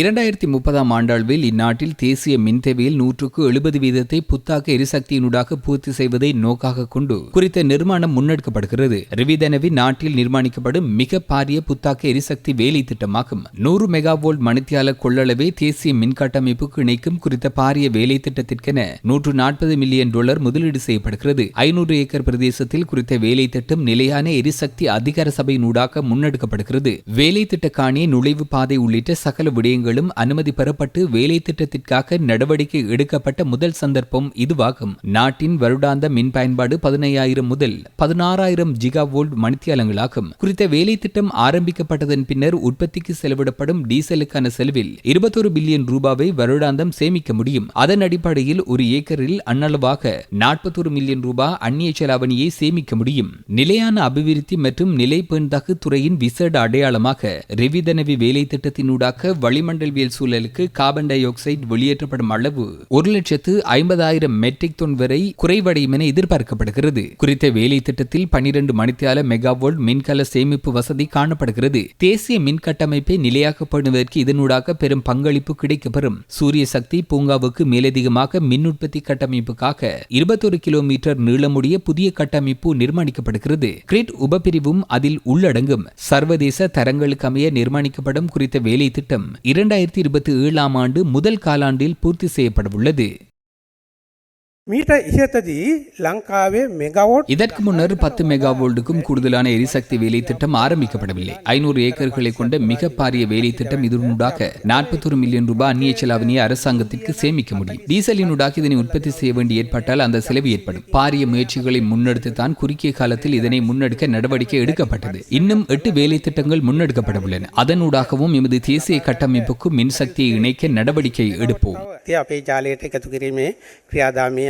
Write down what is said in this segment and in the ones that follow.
இரண்டாயிரத்தி முப்பதாம் ஆண்டளவில் இந்நாட்டில் தேசிய மின் தேவையில் நூற்றுக்கு எழுபது வீதத்தை புத்தாக்க எரிசக்தியினூடாக பூர்த்தி செய்வதை நோக்காக கொண்டு குறித்த நிர்மாணம் முன்னெடுக்கப்படுகிறது. ரிவிதனவி நாட்டில் நிர்மாணிக்கப்படும் மிக பாரிய புத்தாக்க எரிசக்தி வேலை திட்டமாகும். நூறு மெகாவோல்ட் மணித்தியால கொள்ளளவை தேசிய மின் கட்டமைப்புக்கு இணைக்கும் குறித்த பாரிய வேலை திட்டத்திற்கென நூற்று நாற்பது மில்லியன் டாலர் முதலீடு செய்யப்படுகிறது. ஐநூறு ஏக்கர் பிரதேசத்தில் குறித்த வேலை திட்டம் நிலையான எரிசக்தி அதிகார சபையினூடாக முன்னெடுக்கப்படுகிறது. வேலை திட்ட காணி நுழைவு பாதை உள்ளிட்ட சகல விடயங்கள் விடயங்களும் அனுமதி பெறப்பட்டு வேலை திட்டத்திற்காக நடவடிக்கை எடுக்கப்பட்ட முதல் சந்தர்ப்பம் இதுவாகும். நாட்டின் வருடாந்த மின் பயன்பாடு பதினையாயிரம் முதல் பதினாறாயிரம் ஜிகா வோல்ட் மணித்தியாலங்களாகும். குறித்த வேலை திட்டம் ஆரம்பிக்கப்பட்டதன் பின்னர் உற்பத்திக்கு செலவிடப்படும் டீசலுக்கான செலவில் இருபத்தொரு பில்லியன் ரூபாவை வருடாந்தம் சேமிக்க முடியும். அதன் அடிப்படையில் ஒரு ஏக்கரில் அன்னளவாக நாற்பத்தொரு மில்லியன் ரூபாய் அந்நிய செலாவணியை சேமிக்க முடியும். நிலையான அபிவிருத்தி மற்றும் நிலை நிலைப்பேண்தகு துறையின் விசேட அடையாளமாக ரெவிதனவி வேலை திட்டத்தினூடாக வளிமண்டலவியல் சூழலுக்கு கார்பன் டை ஆக்சைடு வெளியேற்றப்படும் அளவு ஒரு லட்சத்து ஐம்பதாயிரம் மெட்ரிக் தொன் வரை குறைவடையும் என எதிர்பார்க்கப்படுகிறது. குறித்த வேலை திட்டத்தில் பனிரெண்டு மணித்தியால மெகாவோல்ட் மின்கல சேமிப்பு வசதி காணப்படுகிறது. தேசிய மின் கட்டமைப்பை நிலையாக்கப்படுவதற்கு இதனூடாக பெரும் பங்களிப்பு கிடைக்கப்பெறும். சூரிய சக்தி பூங்காவுக்கு மேலதிகமாக மின் உற்பத்தி கட்டமைப்புக்காக இருபத்தொரு கிலோமீட்டர் நீளமுடைய புதிய கட்டமைப்பு நிர்மாணிக்கப்படுகிறது. கிரிட் உபபிரிவும் அதில் உள்ளடங்கும். சர்வதேச தரங்களுக்கு அமைய நிர்மாணிக்கப்படும் குறித்த வேலை திட்டம் இரண்டாயிரத்தி இருபத்தி ஏழாம் ஆண்டு முதல் காலாண்டில் பூர்த்தி செய்யப்படவுள்ளது. இதற்கு முன்னர் பத்து மெகாவோல்ட்டுக்கும் கூடுதலான எரிசக்தி வேலை திட்டம் ஆரம்பிக்கப்படவில்லை. ஐநூறு ஏக்கர்களை கொண்ட மிக பாரிய வேலை திட்டம் இதனூடாக நாற்பத்தொரு மில்லியன் ரூபாய் அந்நிய செலாவணியை அரசாங்கத்திற்கு சேமிக்க முடியும். டீசலினூடாக இதனை உற்பத்தி செய்ய வேண்டி ஏற்பட்டால் அந்த செலவு ஏற்படும். பாரிய முயற்சிகளை முன்னெடுத்து தான் குறுகிய காலத்தில் இதனை முன்னெடுக்க நடவடிக்கை எடுக்கப்பட்டது. இன்னும் எட்டு வேலை திட்டங்கள் முன்னெடுக்கப்படவுள்ளன. அதனூடாகவும் எமது தேசிய கட்டமைப்புக்கு மின்சக்தியை இணைக்க நடவடிக்கை எடுப்போம்.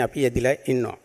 අපි යෙදිලා ඉන්නවා.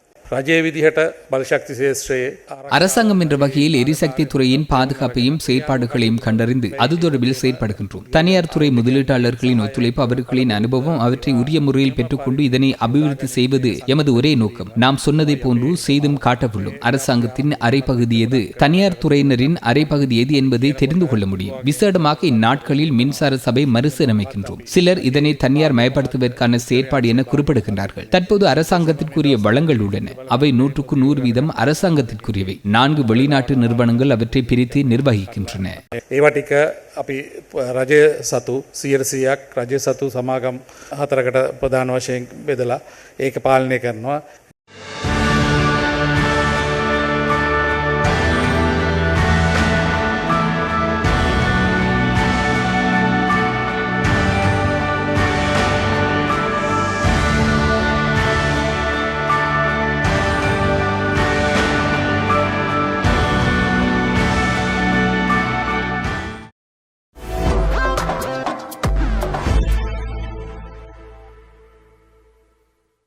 அரசாங்கம் என்ற வகையில் எரிசக்தி துறையின் பாதுகாப்பையும் செயற்பாடுகளையும் கண்டறிந்து அது தொடர்பில் செயற்படுகின்றோம். தனியார் துறை முதலீட்டாளர்களின் ஒத்துழைப்பு அவர்களின் அனுபவம் அவற்றை உரிய முறையில் பெற்றுக்கொண்டு இதனை அபிவிருத்தி செய்வது எமது ஒரே நோக்கம். நாம் சொன்னதை போன்று செய்தும் காட்டவுள்ளோம். அரசாங்கத்தின் அரைப்பகுதி எது? தனியார் துறையினரின் அரைப்பகுதி எது என்பதை தெரிந்து கொள்ள முடியும். விசேடமாக இந்நாட்களில் மின்சார சபை மறுசீரமைக்கின்றோம். சிலர் இதனை தனியார் மயப்படுத்துவதற்கான செயற்பாடு என குறிப்பிடுகின்றார்கள். தற்போது அரசாங்கத்திற்குரிய வளங்கள் உள்ளன. அவை நூற்றுக்கு நூறு வீதம் அரசாங்கத்திற்குரியவை. நான்கு வெளிநாட்டு நிறுவனங்கள் அவற்றை பிரித்து நிர்வகிக்கின்றன. ரஜே சத்து சிஎல்சியாக் ரஜே சத்து சமாகம் ஹத்தரகட பிரதான ஏக பாலனை